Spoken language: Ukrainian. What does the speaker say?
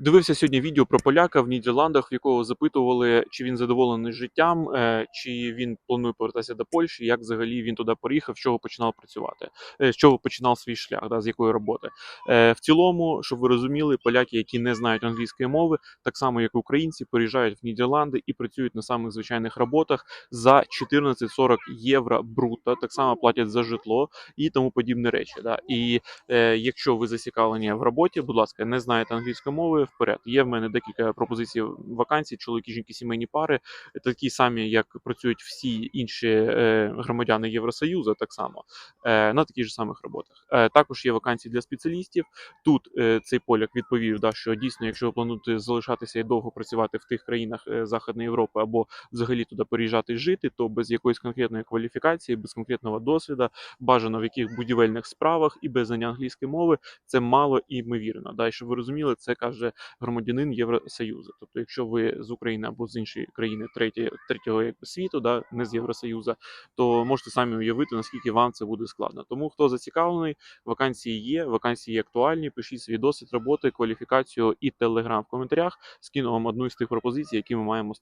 Дивився сьогодні відео про поляка в Нідерландах, в якого запитували, чи він задоволений життям, е, чи він планує повертатися до Польщі, як взагалі він туди поїхав, з чого починав працювати, е, з чого починав свій шлях, да, з якої роботи. Е, В цілому, щоб ви розуміли, поляки, які не знають англійської мови, так само як українці, переїжджають в Нідерланди і працюють на самих звичайних роботах за 14-40 євро бруто, так само платять за житло і тому подібні речі. Да. І якщо ви зацікавлені в роботі, будь ласка, не знаєте англійської мови, вперед. Є в мене декілька пропозицій вакансій, чоловіки, жінки, сімейні пари, такі самі, як працюють всі інші е, громадяни Євросоюзу, так само е, на таких же самих роботах. Е, також є вакансії для спеціалістів. Тут цей поляк відповів, да, що дійсно, якщо ви плануєте залишатися і довго працювати в тих країнах Західної Європи або взагалі туди переїжджати жити, то без якоїсь конкретної кваліфікації, без конкретного досвіду, бажано в яких будівельних справах і без знання англійської мови, це мало імовірно. Да, і щоб ви розуміли, це каже громадянин Євросоюзу. Тобто, якщо ви з України або з іншої країни третє, третього якби, світу, да, не з Євросоюзу, то можете самі уявити, наскільки вам це буде складно. Тому хто зацікавлений, вакансії є, вакансії є актуальні. Пишіть свій досвід роботи, кваліфікацію і телеграм в коментарях. Скину вам одну із тих пропозицій, які ми маємо станом